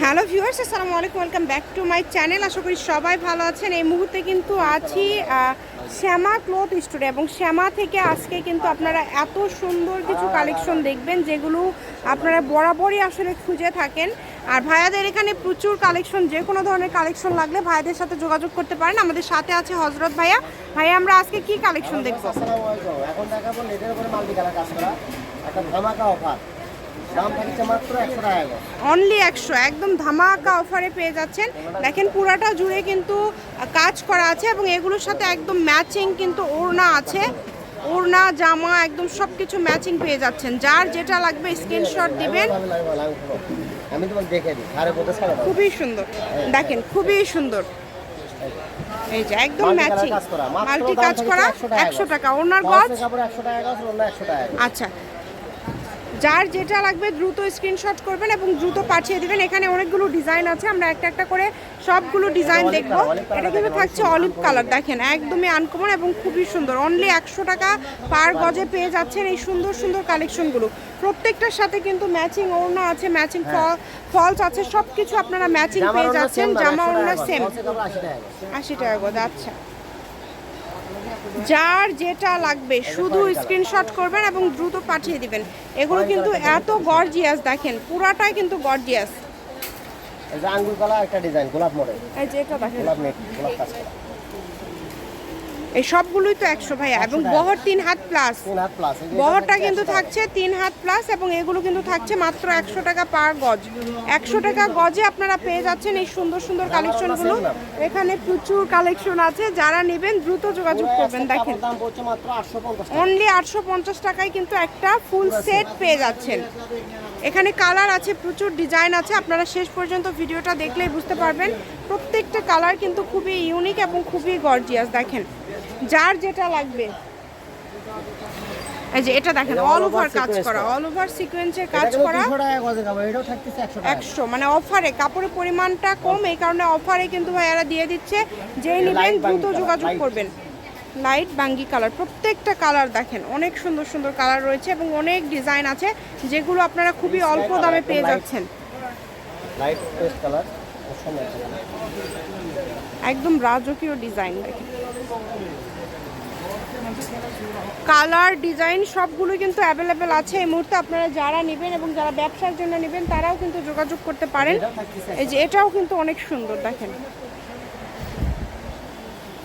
Hello viewers, আসসালামু আলাইকুম, welcome back to my channel. আশা করি সবাই ভালো আছেন। এই মুহূর্তে কিন্তু আছি শ্যামা ক্লথ স্টোরে এবং শ্যামা থেকে আজকে কিন্তু আপনারা এত সুন্দর কিছু কালেকশন দেখবেন যেগুলো আপনারা বরাবরই আসলে খুঁজে থাকেন। আর ভাইয়াদের এখানে প্রচুর কালেকশন, যে কোনো ধরনের কালেকশন লাগলে ভাইয়াদের সাথে যোগাযোগ করতে পারেন। আমাদের সাথে আছে হজরত ভাইয়া। ভাইয়া, আমরা আজকে কি কালেকশন দেখব? এখন দেখাবো একটা ধামাকা অফার। অনলি একশো একদম ধামাকা অফারে পেয়ে যাচ্ছেন। দেখেন পুরাটা জুড়ে কিন্তু কাজ করা আছে এবং এগুলোর সাথে একদম ম্যাচিং কিন্তু ওড়না আছে। ওড়না জামা একদম সব কিছু ম্যাচিং পেয়ে যাচ্ছেন। যার যেটা লাগবে স্ক্রিনশট দিবেন। খুবই সুন্দর। দেখেন খুবই সুন্দর। এই যে একদম ম্যাচিং মাল্টি কাজ করা একশো টাকা ওনার গজ। আচ্ছা। যার যেটা লাগবে দ্রুত স্ক্রিনশট করবেন এবং দ্রুত পাঠিয়ে দিবেন। এখানে অনেকগুলো ডিজাইন আছে আমরা একটা একটা করে সবগুলো ডিজাইন দেখব। এটা কিন্তু থাকছে অলিভ কালার দেখেন একদমই আনকমন এবং খুবই সুন্দর। অনলি একশো টাকা পার গজে পেয়ে যাচ্ছেন এই সুন্দর সুন্দর কালেকশনগুলো প্রত্যেকটার সাথে কিন্তু ম্যাচিং ওড়না আছে ম্যাচিং ফলস আছে সব কিছু আপনারা ম্যাচিং পেয়ে যাচ্ছেন জামা ওড়না সেম। আশি টাকা গজ আচ্ছা। যার যেটা লাগবে শুধু স্ক্রিনশট করবেন এবং দ্রুত পাঠিয়ে দিবেন। এগুলো কিন্তু এত গর্জিয়াস দেখেন পুরাটাই কিন্তু গর্জিয়াস এই যে আঙ্গুল কালার একটা ডিজাইন গোলাপ মডেল এই যে এটা দেখেন। গোলাপ নেট গোলাপ কাজ করা। এই সবগুলোই তো একশো ভাইয়া এবং বহর তিন হাত প্লাস বহরটা কিন্তু থাকছে তিন হাত প্লাস এবং এগুলো কিন্তু থাকছে মাত্র একশো টাকা পার গজ। একশো টাকা গজে আপনারা পেয়ে যাচ্ছেন এই সুন্দর সুন্দর কালেকশনগুলো। এখানে প্রচুর কালেকশন আছে যারা নেবেন দ্রুত যোগাযোগ করবেন দেখেন। অনলি আটশো পঞ্চাশ টাকায় কিন্তু একটা ফুল সেট পেয়ে যাচ্ছেন। এখানে কালার আছে প্রচুর ডিজাইন আছে আপনারা শেষ পর্যন্ত ভিডিওটা দেখলেই বুঝতে পারবেন। প্রত্যেকটা কালার কিন্তু খুবই ইউনিক এবং খুবই গর্জিয়াস দেখেন। যার যেটা লাগবে। এই যে এটা দেখেন অল ওভার কাজ করা। অল ওভার সিকোয়েন্সের কাজ করা। 200 টাকা গজে কাপড় এটাও থাকতেছে একশো মানে অফারে কাপড়ের পরিমাণটা কম এই কারণে অফারে কিন্তু ভাইয়ারা দিয়ে দিচ্ছে। যেই নেবেন দ্রুত যোগাযোগ করবেন। লাইট বাঙ্গি কালার প্রত্যেকটা কালার দেখেন অনেক সুন্দর সুন্দর কালার রয়েছে এবং অনেক ডিজাইন আছে যেগুলো আপনারা খুবই অল্প দামে পেয়ে যাচ্ছেন। Light paste colour. একদম রাজকীয় ডিজাইন দেখেন। কালার ডিজাইন সবগুলো কিন্তু অ্যাভেলেবেল আছে। এই মুহূর্তে আপনারা যারা নেবেন এবং যারা ব্যবসার জন্য নেবেন তারাও কিন্তু যোগাযোগ করতে পারেন। এই যে এটাও কিন্তু অনেক সুন্দর দেখেন।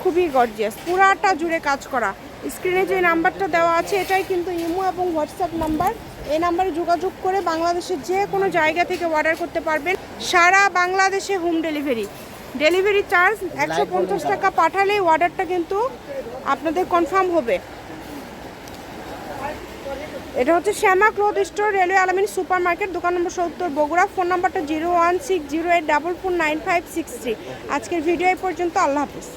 খুবই গর্জিয়াস পুরাটা জুড়ে কাজ করা। স্ক্রিনে যে নাম্বারটা দেওয়া আছে এটাই কিন্তু ইমো এবং হোয়াটসঅ্যাপ নাম্বার। এই নাম্বারে যোগাযোগ করে বাংলাদেশের যে কোনো জায়গা থেকে অর্ডার করতে পারবেন। সারা বাংলাদেশে হোম ডেলিভারি ডেলিভারি চার্জ একশো পঞ্চাশ টাকা পাঠালেই অর্ডারটা কিন্তু আপনাদের কনফার্ম হবে। এটা হচ্ছে Shyama cloth store, railway Alamin super market দোকান নম্বর সত্তর, বগুড়া। ফোন নাম্বারটা zero one six zero eight double four nine five six three. আজকের ভিডিও এই পর্যন্ত, আল্লাহ হাফিজ।